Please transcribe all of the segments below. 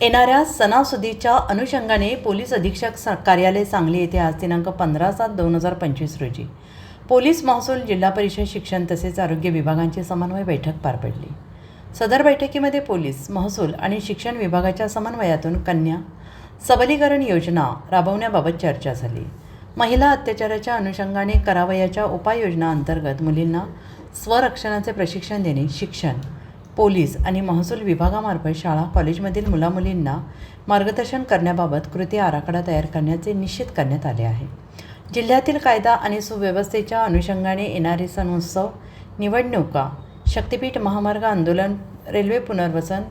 येणाऱ्या सणासुदीच्या अनुषंगाने पोलीस अधीक्षक स- कार्यालय सांगली येथे आज दिनांक पंधरा सात दोन हजार पंचवीस रोजी पोलीस महसूल जिल्हा परिषद शिक्षण तसेच आरोग्य विभागांची समन्वय बैठक पार पडली. सदर बैठकीमध्ये पोलीस महसूल आणि शिक्षण विभागाच्या समन्वयातून कन्या सबलीकरण योजना राबवण्याबाबत चर्चा झाली. महिला अत्याचाराच्या अनुषंगाने करावयाच्या उपाययोजना अंतर्गत मुलींना स्वरक्षणाचे प्रशिक्षण देणे शिक्षण पोलीस आणि महसूल विभागामार्फत शाळा कॉलेजमधील मुलामुलींना मार्गदर्शन करण्याबाबत कृती आराखडा तयार करण्याचे निश्चित करण्यात आले आहे. जिल्ह्यातील कायदा आणि सुव्यवस्थेच्या अनुषंगाने येणारे सण उत्सव निवडणुका शक्तिपीठ महामार्ग आंदोलन रेल्वे पुनर्वसन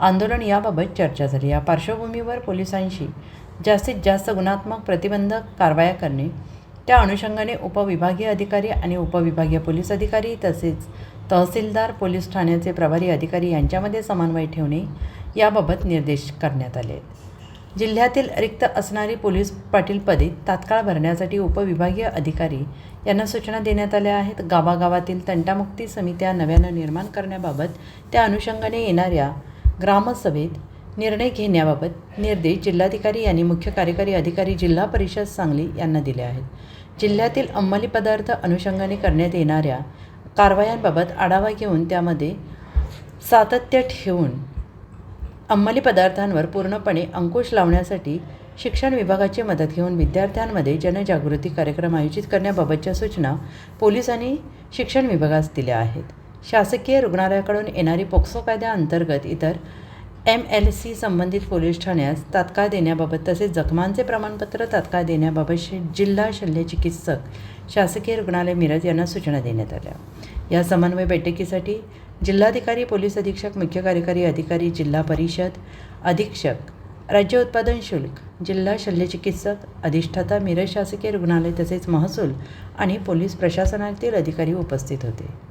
आंदोलन याबाबत चर्चा झाली. या पार्श्वभूमीवर पोलिसांशी जास्तीत जास्त गुणात्मक प्रतिबंधक कारवाया करणे त्या अनुषंगाने उपविभागीय अधिकारी आणि उपविभागीय पोलीस अधिकारी तसेच तहसीलदार पोलीस ठाण्याचे प्रभारी अधिकारी यांच्यामध्ये समन्वय ठेवणे याबाबत निर्देश करण्यात आले. जिल्ह्यातील रिक्त असणारी पोलीस पाटील पदे तात्काळ भरण्यासाठी उपविभागीय अधिकारी यांना सूचना देण्यात आल्या आहेत. गावागावातील तंटामुक्ती समित्या नव्यानं निर्माण करण्याबाबत त्या अनुषंगाने येणाऱ्या ग्रामसभेत निर्णय घेण्याबाबत निर्देश जिल्हाधिकारी यांनी मुख्य कार्यकारी अधिकारी जिल्हा परिषद सांगली यांना दिले आहेत. जिल्ह्यातील अंमली पदार्थ अनुषंगाने करण्यात येणाऱ्या कारवायांबाबत आढावा घेऊन त्यामध्ये सातत्य ठेवून अंमली पदार्थांवर पूर्णपणे अंकुश लावण्यासाठी शिक्षण विभागाची मदत घेऊन विद्यार्थ्यांमध्ये जनजागृती कार्यक्रम आयोजित करण्याबाबतच्या सूचना पोलिसांनी शिक्षण विभागास दिल्या आहेत. शासकीय रुग्णालयाकडून येणारी पोक्सो कायद्याअंतर्गत इतर एम एल सी संबंधित पोलीस ठाण्यास तात्काळ देण्याबाबत तसेच जखमांचे प्रमाणपत्र तात्काळ देण्याबाबत जिल्हा शल्य चिकित्सक शासकीय रुग्णालय मिरज यांना सूचना देण्यात आल्या. या समन्वय बैठकीसाठी जिल्हाधिकारी पोलीस अधीक्षक मुख्य कार्यकारी अधिकारी जिल्हा परिषद अधीक्षक राज्य उत्पादन शुल्क जिल्हा शल्यचिकित्सक अधिष्ठाता मिरज शासकीय रुग्णालय तसेच महसूल आणि पोलीस प्रशासनातील अधिकारी उपस्थित होते.